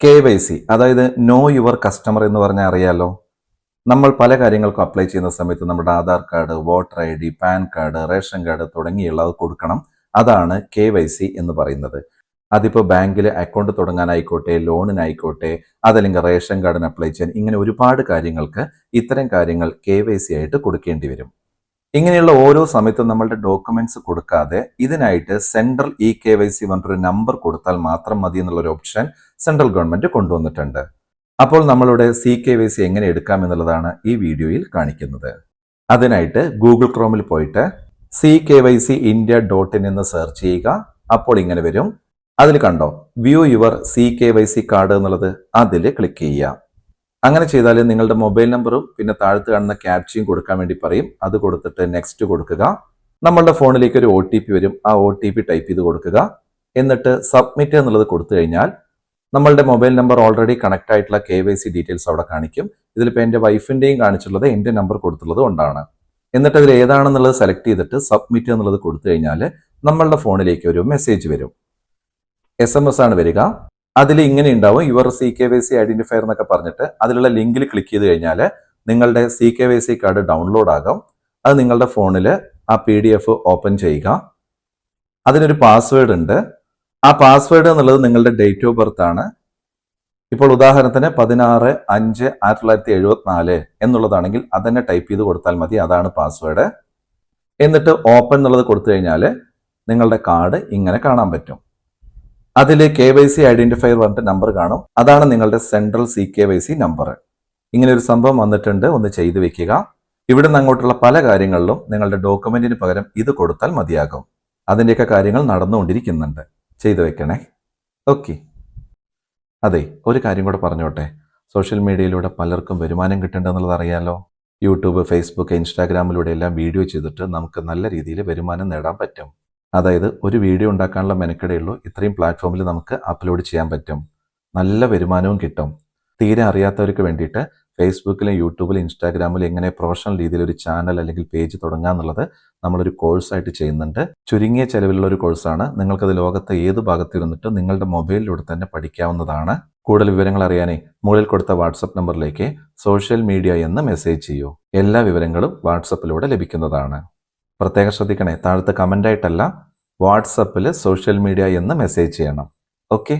K Y C അതായത് know your customer എന്ന് പറഞ്ഞാൽ അറിയാലോ. നമ്മൾ പല കാര്യങ്ങൾക്കും അപ്ലൈ ചെയ്യുന്ന സമയത്ത് നമ്മുടെ Aadhaar card voter I D PAN card ration card തുടങ്ങിയുള്ളത് കൊടുക്കണം. അതാണ് കെ വൈ സി എന്ന് പറയുന്നത്. അതിപ്പോൾ ബാങ്കിൽ അക്കൗണ്ട് തുടങ്ങാനായിക്കോട്ടെ ലോണിനായിക്കോട്ടെ അതല്ലെങ്കിൽ റേഷൻ കാർഡിന് അപ്ലൈ ചെയ്യാൻ ഇങ്ങനെ ഒരുപാട് കാര്യങ്ങൾക്ക് ഇത്തരം കാര്യങ്ങൾ കെ വൈ സി ആയിട്ട് കൊടുക്കേണ്ടി വരും. ഇങ്ങനെയുള്ള ഓരോ സമയത്തും നമ്മളുടെ ഡോക്യുമെന്റ്സ് കൊടുക്കാതെ ഇതിനായിട്ട് central E K Y C പറഞ്ഞൊരു നമ്പർ കൊടുത്താൽ മാത്രം മതി എന്നുള്ള ഒരു ഓപ്ഷൻ സെൻട്രൽ ഗവൺമെന്റ് കൊണ്ടുവന്നിട്ടുണ്ട്. അപ്പോൾ നമ്മളുടെ സി കെ വൈ സി എങ്ങനെ എടുക്കാം എന്നുള്ളതാണ് ഈ വീഡിയോയിൽ കാണിക്കുന്നത്. അതിനായിട്ട് ഗൂഗിൾ ക്രോമിൽ പോയിട്ട് C K Y C India dot in എന്ന് സെർച്ച് ചെയ്യുക. അപ്പോൾ ഇങ്ങനെ വരും. അതിൽ കണ്ടോ view your C K Y C card എന്നുള്ളത് അതിൽ ക്ലിക്ക് ചെയ്യുക. അങ്ങനെ ചെയ്താൽ നിങ്ങളുടെ മൊബൈൽ നമ്പറും പിന്നെ താഴത്ത് കാണുന്ന ക്യാപ്ചയും കൊടുക്കാൻ വേണ്ടി പറയും. അത് കൊടുത്തിട്ട് നെക്സ്റ്റ് കൊടുക്കുക. നമ്മളുടെ ഫോണിലേക്ക് ഒരു ഒ വരും. ആ ഒ ടൈപ്പ് ചെയ്ത് കൊടുക്കുക. എന്നിട്ട് സബ്മിറ്റ് എന്നുള്ളത് കൊടുത്തു കഴിഞ്ഞാൽ നമ്മളുടെ മൊബൈൽ നമ്പർ ഓൾറെഡി കണക്ട് ആയിട്ടുള്ള കെ വൈ സി ഡീറ്റെയിൽസ് അവിടെ കാണിക്കും. ഇതിലിപ്പോൾ എന്റെ വൈഫിന്റെയും കാണിച്ചുള്ളത് എന്റെ നമ്പർ കൊടുത്തുള്ളത് കൊണ്ടാണ്. എന്നിട്ട് അതിൽ ഏതാണെന്നുള്ളത് സെലക്ട് ചെയ്തിട്ട് സബ്മിറ്റ് എന്നുള്ളത് കൊടുത്തു കഴിഞ്ഞാൽ നമ്മളുടെ ഫോണിലേക്ക് ഒരു മെസ്സേജ് വരും. എസ് എം എസ് ആണ് വരിക. അതിൽ ഇങ്ങനെ ഉണ്ടാവും. Your C K Y C identifier എന്നൊക്കെ പറഞ്ഞിട്ട് അതിലുള്ള ലിങ്കിൽ ക്ലിക്ക് ചെയ്ത് കഴിഞ്ഞാൽ നിങ്ങളുടെ C K Y C card download ആകും. അത് നിങ്ങളുടെ ഫോണിൽ ആ പി ഡി എഫ് ഓപ്പൺ ചെയ്യുക. അതിനൊരു പാസ്വേഡ് ഉണ്ട്. ആ പാസ്വേഡ് എന്നുള്ളത് നിങ്ങളുടെ ഡേറ്റ് ഓഫ് ബർത്ത് ആണ്. ഇപ്പോൾ ഉദാഹരണത്തിന് പതിനാറ് അഞ്ച് ആയിരത്തി തൊള്ളായിരത്തി എഴുപത്തിനാല് എന്നുള്ളതാണെങ്കിൽ അതന്നെ ടൈപ്പ് ചെയ്ത് കൊടുത്താൽ മതി. അതാണ് പാസ്വേഡ് എന്നിട്ട് ഓപ്പൺ എന്നുള്ളത് കൊടുത്തു കഴിഞ്ഞാൽ നിങ്ങളുടെ കാർഡ് ഇങ്ങനെ കാണാൻ പറ്റും. അതിൽ കെ വൈ സി ഐഡന്റിഫയർ പറഞ്ഞിട്ട് നമ്പർ കാണും. അതാണ് നിങ്ങളുടെ central C K Y C number ഇങ്ങനെ ഒരു സംഭവം വന്നിട്ടുണ്ട്. ഒന്ന് ചെയ്തു വെക്കുക. ഇവിടെ നിന്ന് അങ്ങോട്ടുള്ള പല കാര്യങ്ങളിലും നിങ്ങളുടെ ഡോക്യുമെന്റിന് പകരം ഇത് കൊടുത്താൽ മതിയാകും. അതിന്റെയൊക്കെ കാര്യങ്ങൾ നടന്നുകൊണ്ടിരിക്കുന്നുണ്ട്. ചെയ്തു വെക്കണേ. ഓക്കെ അതെ ഒരു കാര്യം കൂടെ പറഞ്ഞോട്ടെ. സോഷ്യൽ മീഡിയയിലൂടെ പലർക്കും വരുമാനം കിട്ടേണ്ടെന്നുള്ളത് അറിയാലോ? യൂട്യൂബ് ഫേസ്ബുക്ക് ഇൻസ്റ്റാഗ്രാമിലൂടെ എല്ലാം വീഡിയോ ചെയ്തിട്ട് നമുക്ക് നല്ല രീതിയിൽ വരുമാനം നേടാൻ പറ്റും. അതായത് ഒരു വീഡിയോ ഉണ്ടാക്കാനുള്ള മെനക്കെടയുള്ളൂ ഇത്രയും പ്ലാറ്റ്ഫോമിൽ നമുക്ക് അപ്ലോഡ് ചെയ്യാൻ പറ്റും. നല്ല വരുമാനവും കിട്ടും. തീരെ അറിയാത്തവർക്ക് വേണ്ടിയിട്ട് ഫേസ്ബുക്കിലും യൂട്യൂബിലും ഇൻസ്റ്റാഗ്രാമിലും എങ്ങനെ പ്രൊഫഷണൽ രീതിയിൽ ഒരു ചാനൽ അല്ലെങ്കിൽ പേജ് തുടങ്ങുക എന്നുള്ളത് നമ്മളൊരു കോഴ്സായിട്ട് ചെയ്യുന്നുണ്ട്. ചുരുങ്ങിയ ചെലവിലുള്ള ഒരു കോഴ്സാണ് നിങ്ങൾക്കത് ലോകത്തെ ഏത് ഭാഗത്തിരുന്നിട്ടും നിങ്ങളുടെ മൊബൈലിലൂടെ തന്നെ പഠിക്കാവുന്നതാണ്. കൂടുതൽ വിവരങ്ങൾ അറിയാനേ മുകളിൽ കൊടുത്ത വാട്സപ്പ് നമ്പറിലേക്ക് സോഷ്യൽ മീഡിയ എന്ന് മെസ്സേജ് ചെയ്യൂ. എല്ലാ വിവരങ്ങളും വാട്സപ്പിലൂടെ ലഭിക്കുന്നതാണ്. പ്രത്യേകം ശ്രദ്ധിക്കണേ താഴത്തെ കമന്റായിട്ടല്ല വാട്സപ്പിൽ സോഷ്യൽ മീഡിയ എന്ന് മെസ്സേജ് ചെയ്യണം. ഓക്കെ